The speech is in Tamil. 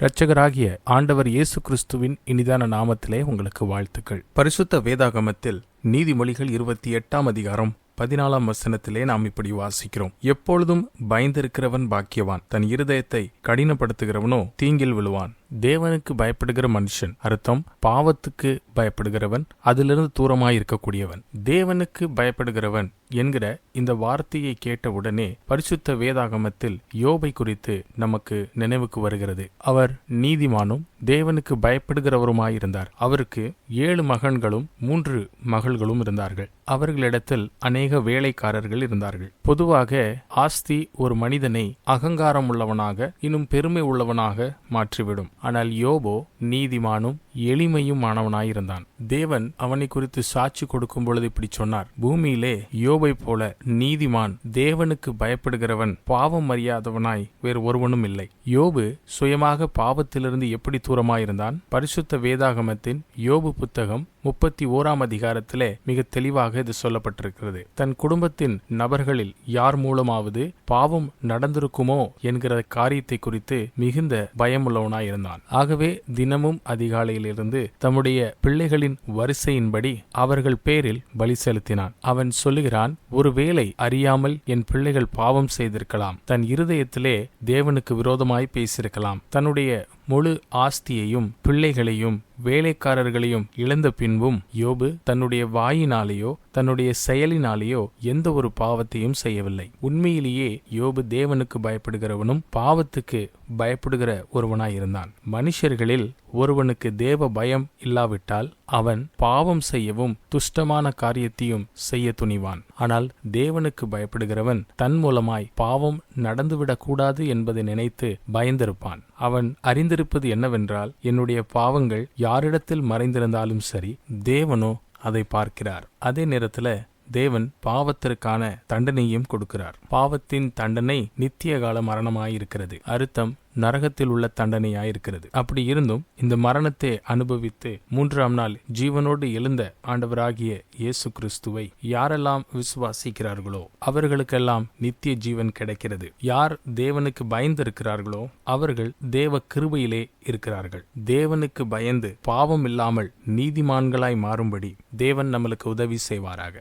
இரட்சகராகிய ஆண்டவர் இயேசு கிறிஸ்துவின் இனிதான நாமத்திலே உங்களுக்கு வாழ்த்துக்கள். பரிசுத்த வேதாகமத்தில் நீதிமொழிகள் இருபத்தி எட்டாம் அதிகாரம் பதினாலாம் வசனத்திலே நாம் இப்படி வாசிக்கிறோம். எப்பொழுதும் பயந்திருக்கிறவன் பாக்கியவான். தன் இருதயத்தை கடினப்படுத்துகிறவனோ தீங்கில் விழுவான். தேவனுக்கு பயப்படுகிற மனுஷன் அர்த்தம் பாவத்துக்கு பயப்படுகிறவன் அதிலிருந்து தூரமாய் இருக்கக்கூடியவன். தேவனுக்கு பயப்படுகிறவன் என்கிற இந்த வார்த்தையை கேட்டவுடனே பரிசுத்த வேதாகமத்தில் யோபை குறித்து நமக்கு நினைவுக்கு வருகிறது. அவர் நீதிமானும் தேவனுக்கு பயப்படுகிறவருமாயிருந்தார் அவருக்கு ஏழு மகன்களும் மூன்று மகள்களும் இருந்தார்கள். அவர்களிடத்தில் அநேக வேலைக்காரர்கள் இருந்தார்கள். பொதுவாக ஆஸ்தி ஒரு மனிதனை அகங்காரம் உள்ளவனாக இன்னும் பெருமை உள்ளவனாக மாற்றிவிடும். ஆனால் யோபோ நீதிமானும் எளிமையும் ஆனவனாயிருந்தான் தேவன் அவனை குறித்து சாட்சி கொடுக்கும் பொழுது இப்படி சொன்னார். பூமியிலே யோபை போல நீதிமான் தேவனுக்கு பயப்படுகிறவன் பாவம் அறியாதவனாய் வேறு ஒருவனும் இல்லை யோபு சுயமாக பாவத்திலிருந்து எப்படி தூரமாயிருந்தான்? பரிசுத்த வேதாகமத்தின் யோபு புத்தகம் முப்பத்தி ஓராம் அதிகாரத்திலே மிக தெளிவாக இது சொல்லப்பட்டிருக்கிறது. தன் குடும்பத்தின் நபர்களில் யார் மூலமாவது பாவம் நடந்திருக்குமோ என்கிற காரியத்தை குறித்து மிகுந்த பயமுள்ளவனாயிருந்தான். ஆகவே தினமும் அதிகாலையிலிருந்து தம்முடைய பிள்ளைகளின் வரிசையின்படி அவர்கள் பேரில் பலி செலுத்தினான். அவன் சொல்லுகிறான் ஒருவேளை அறியாமல் என் பிள்ளைகள் பாவம் செய்திருக்கலாம். தன் இருதயத்திலே தேவனுக்கு விரோதமாய் பேசியிருக்கலாம் தன்னுடைய முழு ஆஸ்தியையும் பிள்ளைகளையும் வேலைக்காரர்களையும் இழந்த பின்பும் யோபு தன்னுடைய வாயினாலேயோ தன்னுடைய செயலினாலேயோ எந்த ஒரு பாவத்தையும் செய்யவில்லை. உண்மையிலேயே யோபு தேவனுக்கு பயப்படுகிறவனும் பாவத்துக்கு பயப்படுகிற ஒருவனாயிருந்தான். மனுஷர்களில் ஒருவனுக்கு தேவ பயம் இல்லாவிட்டால் அவன் பாவம் செய்யவும் துஷ்டமான காரியத்தையும் செய்ய துணிவான். ஆனால் தேவனுக்கு பயப்படுகிறவன் தன் மூலமாய் பாவம் நடந்துவிடக்கூடாது என்பதை நினைத்து பயந்திருப்பான். அவன் அறிந்திருப்பது என்னவென்றால் என்னுடைய பாவங்கள் யாரிடத்தில் மறைந்திருந்தாலும் சரி தேவனோ அதை பார்க்கிறார். அதே நேரத்துல தேவன் பாவத்திற்கான தண்டனையும் கொடுக்கிறார். பாவத்தின் தண்டனை நித்திய கால மரணமாயிருக்கிறது. அர்த்தம் நரகத்தில் உள்ள தண்டனையாயிருக்கிறது. அப்படி இருந்தும் இந்த மரணத்தை அனுபவித்து மூன்றாம் நாள் ஜீவனோடு எழுந்த ஆண்டவராகிய இயேசு கிறிஸ்துவை யாரெல்லாம் விசுவாசிக்கிறார்களோ அவர்களுக்கெல்லாம் நித்திய ஜீவன் கிடைக்கிறது. யார் தேவனுக்கு பயந்து இருக்கிறார்களோ அவர்கள் தேவ கிருபையிலே இருக்கிறார்கள். தேவனுக்கு பயந்து பாவம் இல்லாமல் நீதிமான்களாய் மாறும்படி தேவன் நம்மளுக்கு உதவி செய்வாராக.